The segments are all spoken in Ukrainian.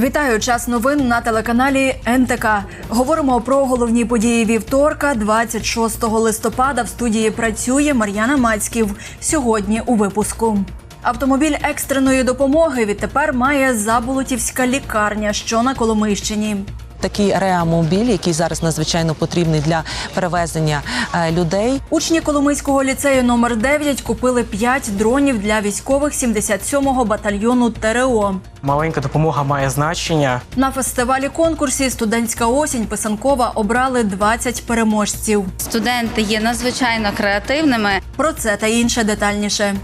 Вітаю час новин на телеканалі НТК. Говоримо про головні події вівторка, 26 листопада. В студії працює Мар'яна Мацьків. Сьогодні у випуску. Автомобіль екстреної допомоги відтепер має Заболотівська лікарня, що на Коломийщині. Такий реамобіль, який зараз надзвичайно потрібний для перевезення е, людей. Учні Коломийського ліцею номер 9 купили 5 дронів для військових 77-го батальйону ТРО. Маленька допомога має значення. На фестивалі конкурсі Студентська осінь Писанкова обрали 20 переможців. Студенти є надзвичайно креативними. Про це та інше детальніше.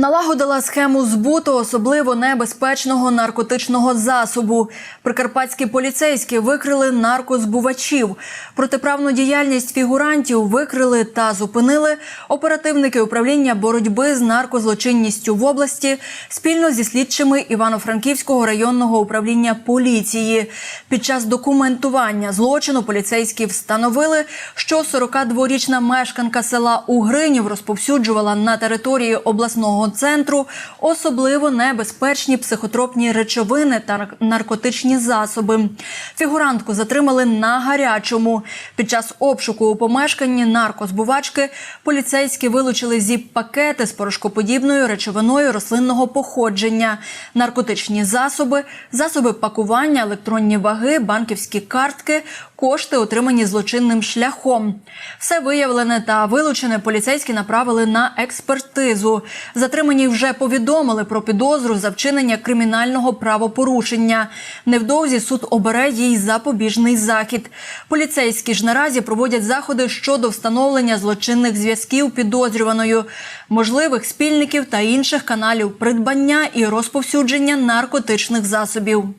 Налагодила схему збуту особливо небезпечного наркотичного засобу. Прикарпатські поліцейські викрили наркозбувачів. Протиправну діяльність фігурантів викрили та зупинили оперативники управління боротьби з наркозлочинністю в області спільно зі слідчими Івано-Франківського районного управління поліції. Під час документування злочину поліцейські встановили, що 42-річна мешканка села Угринів розповсюджувала на території обласного центру особливо небезпечні психотропні речовини та наркотичні засоби. Фігурантку затримали на гарячому. Під час обшуку у помешканні наркозбувачки поліцейські вилучили зіп-пакети з порошкоподібною речовиною рослинного походження, наркотичні засоби, засоби пакування, електронні ваги, банківські картки, кошти, отримані злочинним шляхом. Все виявлене та вилучене поліцейські направили на експертизу. Затримані вже повідомили про підозру за вчинення кримінального правопорушення. Невдовзі суд обере їй запобіжний захід. Поліцейські ж наразі проводять заходи щодо встановлення злочинних зв'язків підозрюваною, можливих спільників та інших каналів придбання і розповсюдження наркотичних засобів.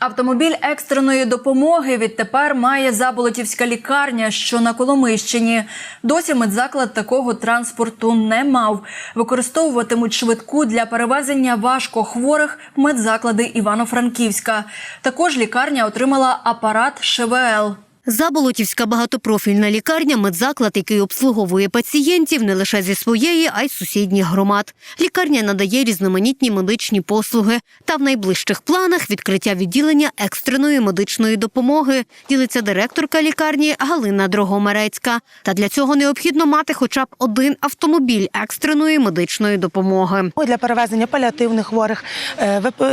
Автомобіль екстреної допомоги відтепер має Заболотівська лікарня, що на Коломийщині. Досі медзаклад такого транспорту не мав. Використовуватимуть швидку для перевезення важкохворих медзаклади Івано-Франківська. Також лікарня отримала апарат ШВЛ. Заболотівська багатопрофільна лікарня медзаклад, який обслуговує пацієнтів не лише зі своєї, а й сусідніх громад. Лікарня надає різноманітні медичні послуги та в найближчих планах відкриття відділення екстреної медичної допомоги. Ділиться директорка лікарні Галина Дрогомерецька. Та для цього необхідно мати хоча б один автомобіль екстреної медичної допомоги. Для перевезення паліативних хворих,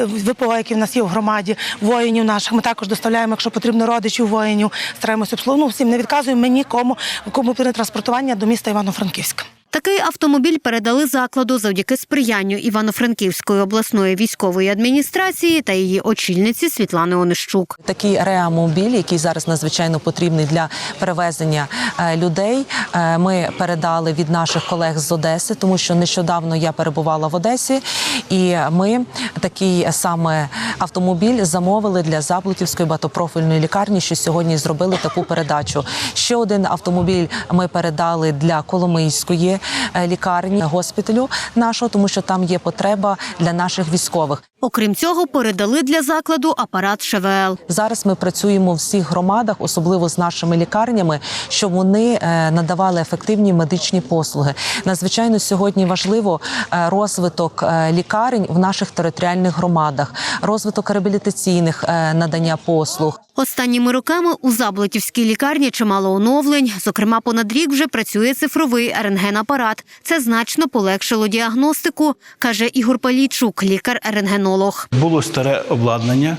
ВПО, які в нас є в громаді, воїнів наших. Ми також доставляємо, якщо потрібно, родичів воїнів. Стараємося обслуговувати. Всім не відказуємо ми нікому, кому транспортування до міста Івано-Франківська. Такий автомобіль передали закладу завдяки сприянню Івано-Франківської обласної військової адміністрації та її очільниці Світлани Онищук. Такий реамобіль, який зараз надзвичайно потрібний для перевезення е, людей. е, Ми передали від наших колег з Одеси, тому що нещодавно я перебувала в Одесі, і ми такий саме автомобіль замовили для Заблутівської багатопрофільної лікарні, що сьогодні зробили таку передачу. Ще один автомобіль ми передали для Коломийської лікарні госпіталю нашого, тому що там є потреба для наших військових. Окрім цього, передали для закладу апарат ШВЛ. Зараз ми працюємо в всіх громадах, особливо з нашими лікарнями, щоб вони е, надавали ефективні медичні послуги. Надзвичайно сьогодні важливо е, розвиток е, лікарень в наших територіальних громадах, розвиток реабілітаційних е, надання послуг. Останніми роками у Заблотівській лікарні чимало оновлень. Зокрема, понад рік вже працює цифровий рентгенапарат. Це значно полегшило діагностику, каже Ігор Палійчук, лікар-рентгенолог. Було старе обладнання.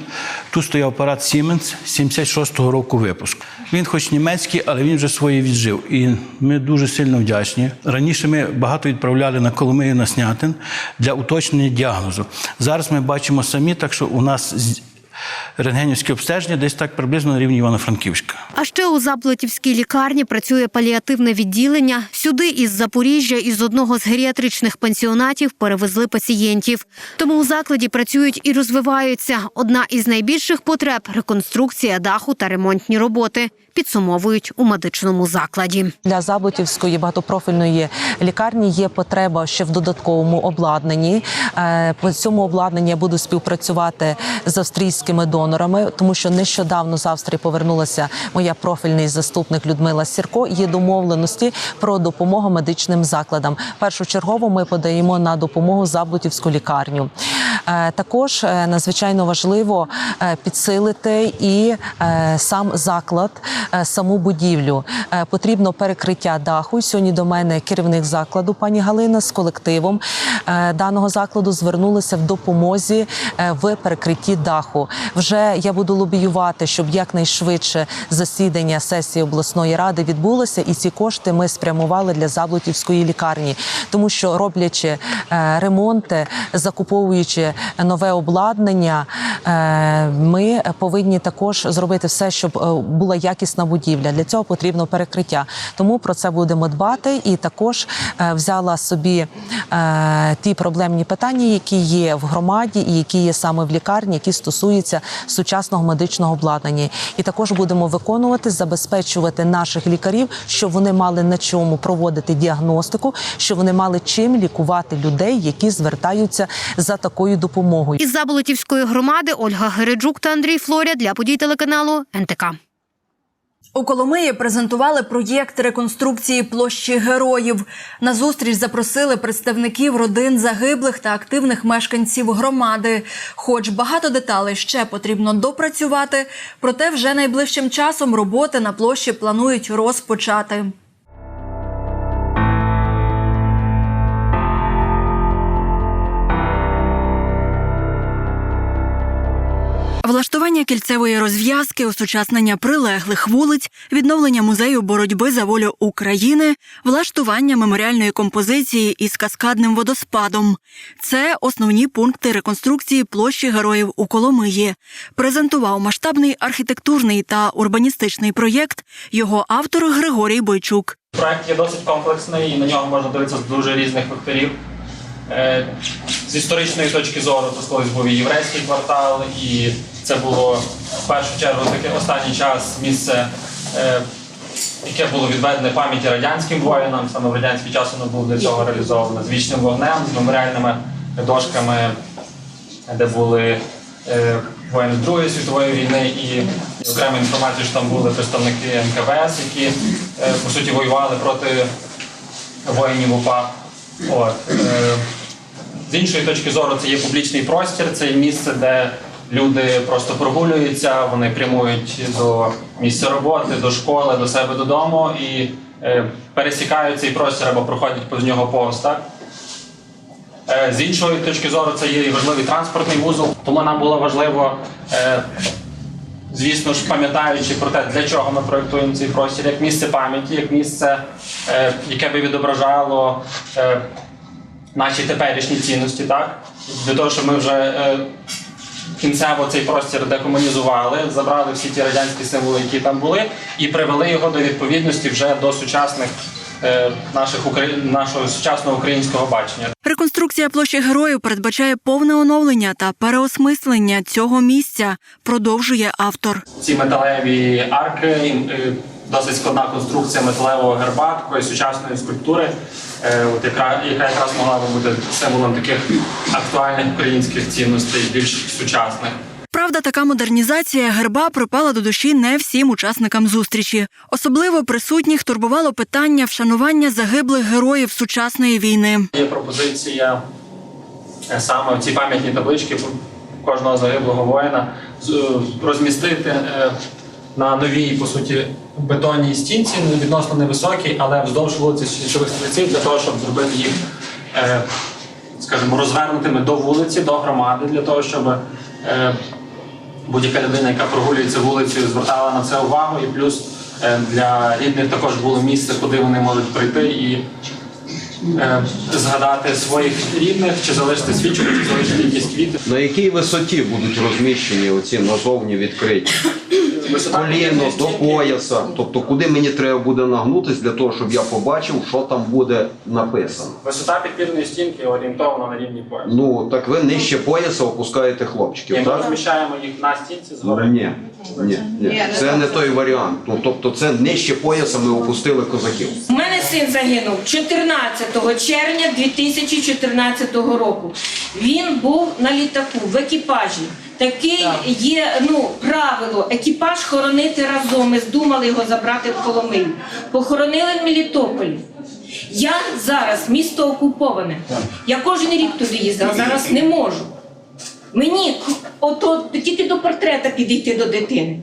Тут стояв апарат Siemens 76-го року випуску. Він, хоч німецький, але він вже своє віджив. І ми дуже сильно вдячні. Раніше ми багато відправляли на Коломию на Снятин для уточнення діагнозу. Зараз ми бачимо самі, так що у нас рентгенівське обстеження десь так приблизно на рівні Івано-Франківська. А ще у Заплатівській лікарні працює паліативне відділення. Сюди із Запоріжжя із одного з геріатричних пансіонатів перевезли пацієнтів. Тому у закладі працюють і розвиваються. Одна із найбільших потреб реконструкція даху та ремонтні роботи. Підсумовують у медичному закладі. Для Заботівської багатопрофільної лікарні є потреба ще в додатковому обладнанні. Е, По цьому обладнанні я буду співпрацювати з австрійськими донорами, тому що нещодавно з Австрії повернулася моя профільний заступник Людмила Сірко. Є домовленості про допомогу медичним закладам. Першочергово ми подаємо на допомогу Заботівську лікарню. Е, Також е, надзвичайно важливо е, підсилити і сам заклад, саму будівлю. Потрібно перекриття даху. Сьогодні до мене керівник закладу, пані Галина, з колективом даного закладу звернулися в допомозі в перекритті даху. Вже я буду лобіювати, щоб якнайшвидше засідання сесії обласної ради відбулося, і ці кошти ми спрямували для Заблутівської лікарні, тому що роблячи ремонти, закуповуючи нове обладнання, е, ми повинні також зробити все, щоб е, була якісна будівля. Для цього потрібно перекриття. Тому про це будемо дбати. І також е, взяла собі ті проблемні питання, які є в громаді, і які є саме в лікарні, які стосуються сучасного медичного обладнання. І також будемо виконувати, забезпечувати наших лікарів, щоб вони мали на чому проводити діагностику, щоб вони мали чим лікувати людей, які звертаються за такою допомогою. Із Заболотівської громади Ольга Гереджук та Андрій Флоря для подій телеканалу НТК. У Коломиї презентували проєкт реконструкції площі героїв. На зустріч запросили представників родин загиблих та активних мешканців громади. Хоч багато деталей ще потрібно допрацювати, проте вже найближчим часом роботи на площі планують розпочати. Влаштування кільцевої розв'язки, осучаснення прилеглих вулиць, відновлення музею боротьби за волю України, влаштування меморіальної композиції із каскадним водоспадом це основні пункти реконструкції площі героїв у Коломиї. Презентував масштабний архітектурний та урбаністичний проєкт його автор Григорій Бойчук. Проект є досить комплексний і на нього можна дивитися з дуже різних векторів. Е, З історичної точки зору це колись був і єврейський квартал, і це було в першу чергу таке останній час місце, е, яке було відведене пам'яті радянським воїнам. Саме в радянський час воно було для цього реалізовано з вічним вогнем, з меморіальними дошками, де були е, воїни Другої світової війни і, окрема інформація, що там були представники НКВС, які по суті воювали проти воїнів УПА. От. Е, з іншої точки зору, це є публічний простір, це є місце, де люди просто прогулюються, вони прямують до місця роботи, до школи, до себе додому і е, пересікають цей простір або проходять повз нього повз. Так? Е, З іншої точки зору, це є і важливий транспортний вузол, тому нам було важливо, звісно ж, пам'ятаючи про те, для чого ми проєктуємо цей простір, як місце пам'яті, як місце, е, яке би відображало е, наші теперішні цінності, так? Для того, щоб ми вже е, кінцево цей простір декомунізували, забрали всі ті радянські символи, які там були, і привели його до відповідності вже до сучасних наших нашого сучасного українського бачення. Реконструкція площі героїв передбачає повне оновлення та переосмислення цього місця, продовжує автор. ці металеві арки, е, досить складна конструкція металевого герба, такої сучасної скульптури, е, от яка, яка якраз могла би бути символом таких актуальних українських цінностей, більш сучасних. Правда, така модернізація герба припала до душі не всім учасникам зустрічі. Особливо присутніх турбувало питання вшанування загиблих героїв сучасної війни. Є пропозиція е, саме в ці пам'ятні таблички кожного загиблого воїна е, розмістити е, на новій, по суті, бетонній стінці, ну, відносно невисокій, але вздовж вулиці січових стрільців для того, щоб зробити їх, скажімо, розвернутими до вулиці, до громади, для того, щоб будь-яка людина, яка прогулюється вулицею, звертала на це увагу, і плюс е, для рідних також було місце, куди вони можуть прийти і е, згадати своїх рідних, чи залишити свічку, чи залишити якісь квіти. На якій висоті будуть розміщені оці назовні відкриті? Коліно до пояса. Тобто, куди мені треба буде нагнутися для того, щоб я побачив, що там буде написано. Висота підпірної стінки орієнтована на рівні поясу. Ну так ви нижче пояса опускаєте хлопчиків, ми так? розміщаємо їх на стінці Ну, ні, ні, ні. Це не той варіант. Ну тобто, це нижче пояса ми опустили козаків. У мене син загинув 14 червня 2014 року. Він був на літаку в екіпажі. Таке є ну, правило, екіпаж хоронити разом. Ми здумали його забрати в Коломий. Похоронили в Мелітополі. Я зараз місто окуповане. Я кожен рік туди їздила, зараз не можу. Мені от, ото тільки до портрета підійти до дитини.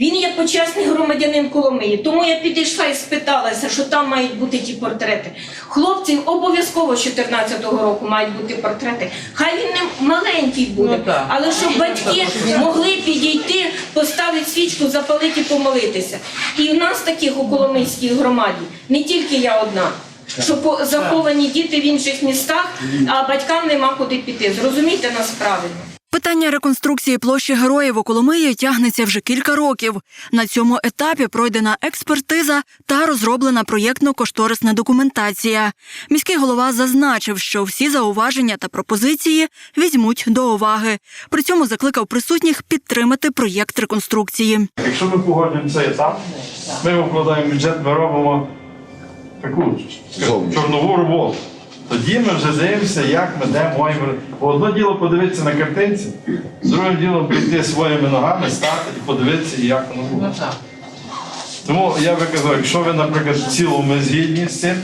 Він є почесний громадянин Коломиї, тому я підійшла і спиталася, що там мають бути ті портрети. Хлопців обов'язково з 14-го року мають бути портрети. Хай він не маленький буде, але щоб батьки могли підійти, поставити свічку, запалити і помолитися. І в нас таких у Коломийській громаді не тільки я одна. Що заховані діти в інших містах, а батькам нема куди піти. Зрозумійте нас правильно. Питання реконструкції площі героїв у Коломиї тягнеться вже кілька років. На цьому етапі пройдена експертиза та розроблена проєктно-кошторисна документація. Міський голова зазначив, що всі зауваження та пропозиції візьмуть до уваги. При цьому закликав присутніх підтримати проєкт реконструкції. Якщо ми погоджуємо цей етап, ми вкладаємо бюджет, ми робимо таку чорнову роботу. Тоді ми вже дивимося, як ми де маємо. Бо одне діло подивитися на картинці, друге діло прийти своїми ногами, стати і подивитися, як воно буде. Тому я би казав, якщо ви, наприклад, в цілому згідні з цим,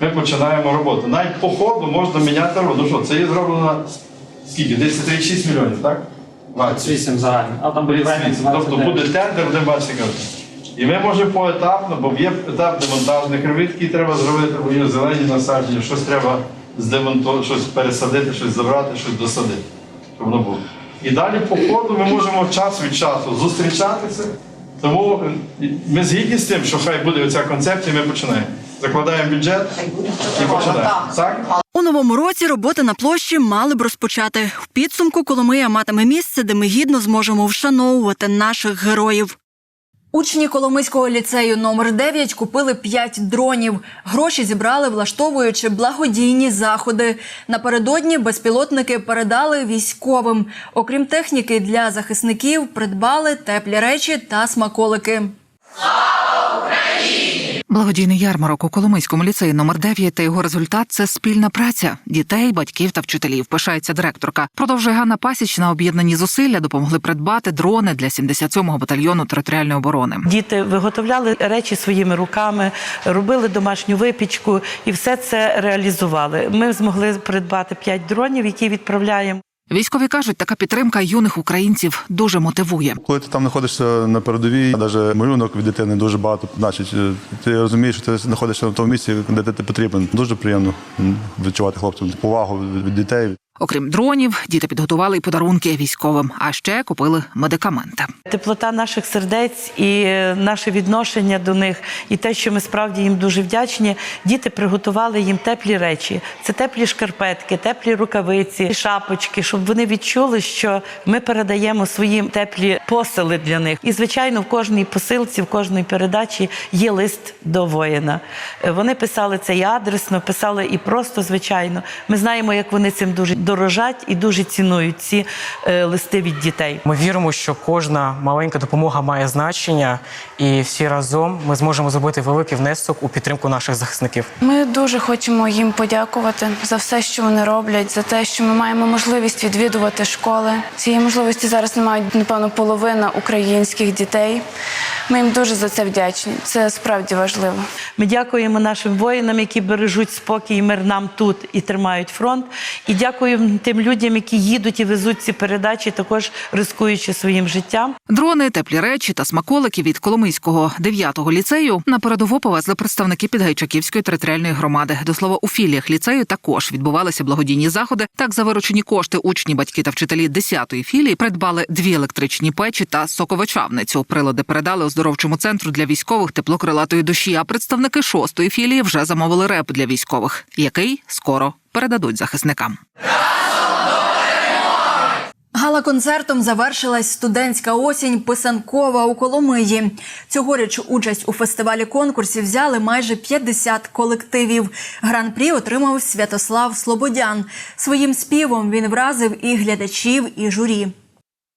ми починаємо роботу. Навіть по ходу можна міняти роботу. Ну що, це є зроблено скільки? Десь 36 мільйонів, так? 28 загально. А там будівельник Тобто буде тендер, де бачите кажуть. І ми можемо поетапно, бо є етап демонтажних робіт, які треба зробити, бо є зелені насадження, щось треба здемонтувати, щось пересадити, щось забрати, щось досадити, щоб воно було. І далі по ходу ми можемо час від часу зустрічатися. Тому е, ми згідні з тим, що хай буде оця концепція, ми починаємо. Закладаємо бюджет і починаємо. Так? У новому році роботи на площі мали б розпочати. В підсумку Коломия матиме місце, де ми гідно зможемо вшановувати наших героїв. Учні Коломийського ліцею номер 9 купили 5 дронів. Гроші зібрали, влаштовуючи благодійні заходи. Напередодні безпілотники передали військовим. Окрім техніки для захисників, придбали теплі речі та смаколики. Благодійний ярмарок у Коломийському ліцеї номер 9 та його результат це спільна праця дітей, батьків та вчителів. Пишається директорка. Продовжує Ганна Пасічна. Об'єднані зусилля допомогли придбати дрони для 77-го батальйону територіальної оборони. Діти виготовляли речі своїми руками, робили домашню випічку і все це реалізували. Ми змогли придбати 5 дронів, які відправляємо. Військові кажуть, така підтримка юних українців дуже мотивує. Коли ти там знаходишся на передовій, навіть малюнок від дитини дуже багато значить. Е, Ти розумієш, що ти знаходишся на тому місці, де ти потрібен. Дуже приємно відчувати хлопцям повагу від від дітей. Окрім дронів, діти підготували й подарунки військовим, а ще купили медикаменти. Теплота наших сердець і е, наше відношення до них, і те, що ми справді їм дуже вдячні. Діти приготували їм теплі речі. Це теплі шкарпетки, теплі рукавиці, шапочки, щоб вони відчули, що ми передаємо свої теплі посили для них. І звичайно, в кожній посилці, в кожній передачі є лист до воїна. Е, Вони писали це і адресно, писали і просто звичайно. Ми знаємо, як вони цим дуже дорожать і дуже цінують ці е, листи від дітей. Ми віримо, що кожна маленька допомога має значення, і всі разом ми зможемо зробити великий внесок у підтримку наших захисників. Ми дуже хочемо їм подякувати за все, що вони роблять, за те, що ми маємо можливість відвідувати школи. Цієї можливості зараз не мають напевно половина українських дітей. Ми їм дуже за це вдячні. Це справді важливо. Ми дякуємо нашим воїнам, які бережуть спокій і мир нам тут і тримають фронт. І тим людям, які їдуть і везуть ці передачі, також ризикуючи своїм життям. Дрони, теплі речі та смаколики від Коломийського 9-го ліцею на передову повезли представники Підгайчаківської територіальної громади. До слова, у філіях ліцею також відбувалися благодійні заходи. Так, за виручені кошти учні, батьки та вчителі 10-ї філії придбали дві електричні печі та соковичавницю. Прилади передали оздоровчому центру для військових теплокрилатої душі. А представники 6-ї філії вже замовили реп для військових, який скоро передадуть захисникам. Гала-концертом завершилась студентська осінь писанкова у Коломиї. Цьогоріч участь у фестивалі конкурсів взяли майже 50 колективів. Гран-прі отримав Святослав Слободян. Своїм співом він вразив і глядачів, і журі.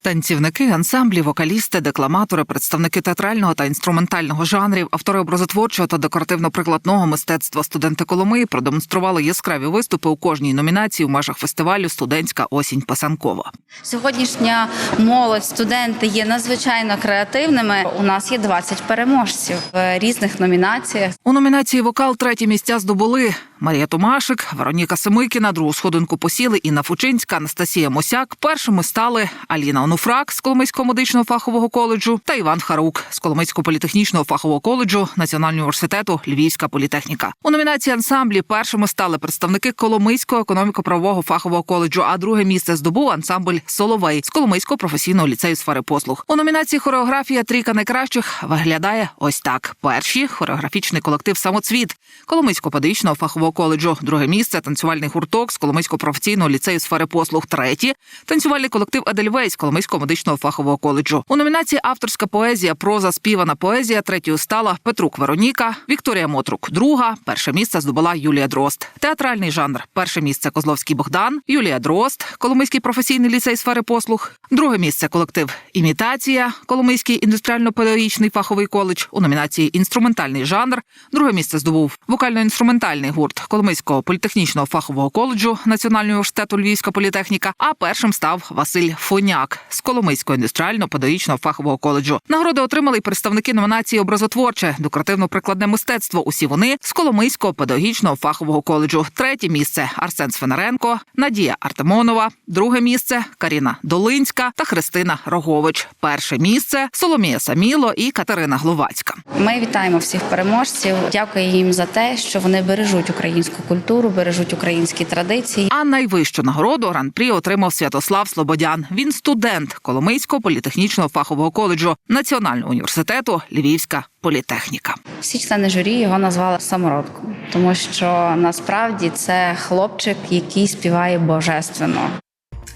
Танцівники, ансамблі, вокалісти, декламатори, представники театрального та інструментального жанрів, автори образотворчого та декоративно-прикладного мистецтва студенти Коломиї продемонстрували яскраві виступи у кожній номінації в межах фестивалю Студентська осінь писанкова. Сьогоднішня молодь, студенти є надзвичайно креативними. У нас є 20 переможців в різних номінаціях. У номінації Вокал треті місця здобули Марія Томашик, Вероніка Семикіна, другу сходинку посіли Інна Фучинська, Анастасія Мосяк. Першими стали Аліна Онуфрак з Коломийського медичного фахового коледжу та Іван Харук з Коломийського політехнічного фахового коледжу Національного університету Львівська політехніка. У номінації ансамблі першими стали представники Коломийського економіко-правового фахового коледжу. А друге місце здобув ансамбль Соловей з Коломийського професійного ліцею сфери послуг. У номінації хореографія трійка найкращих виглядає ось так: перші хореографічний колектив Самоцвіт Коломийського педагогічного фахового коледжу. Друге місце танцювальний гурток з Коломийського професійного ліцею сфери послуг. Третє танцювальний колектив Едельвейс Коломийського медичного фахового коледжу. У номінації авторська поезія, проза, співана поезія. Третьою стала Петрук Вероніка, Вікторія Мотрук. Друга перше місце здобула Юлія Дрозд. Театральний жанр. Перше місце Козловський Богдан, Юлія Дрозд, Коломийський професійний ліцей сфери послуг. Друге місце колектив Імітація, Коломийський індустріально-педагогічний фаховий коледж. У номінації Інструментальний жанр. Друге місце здобув вокально-інструментальний гурт Коломийського політехнічного фахового коледжу Національного університету Львівська політехніка. А першим став Василь Фоняк з Коломийського індустріально-педагогічного фахового коледжу. Нагороди отримали й представники номінації Образотворче, декоративно-прикладне мистецтво. Усі вони з Коломийського педагогічного фахового коледжу. Третє місце Арсен Свинаренко, Надія Артемонова. Друге місце Каріна Долинська та Христина Рогович. Перше місце Соломія Саміло і Катерина Гловацька. Ми вітаємо всіх переможців. Дякую їм за те, що вони бережуть українську культуру, бережуть українські традиції. А найвищу нагороду гран-прі отримав Святослав Слободян. Він студент Коломийського політехнічного фахового коледжу Національного університету Львівська політехніка. Всі члени журі його назвали самородком, тому що насправді це хлопчик, який співає божественно.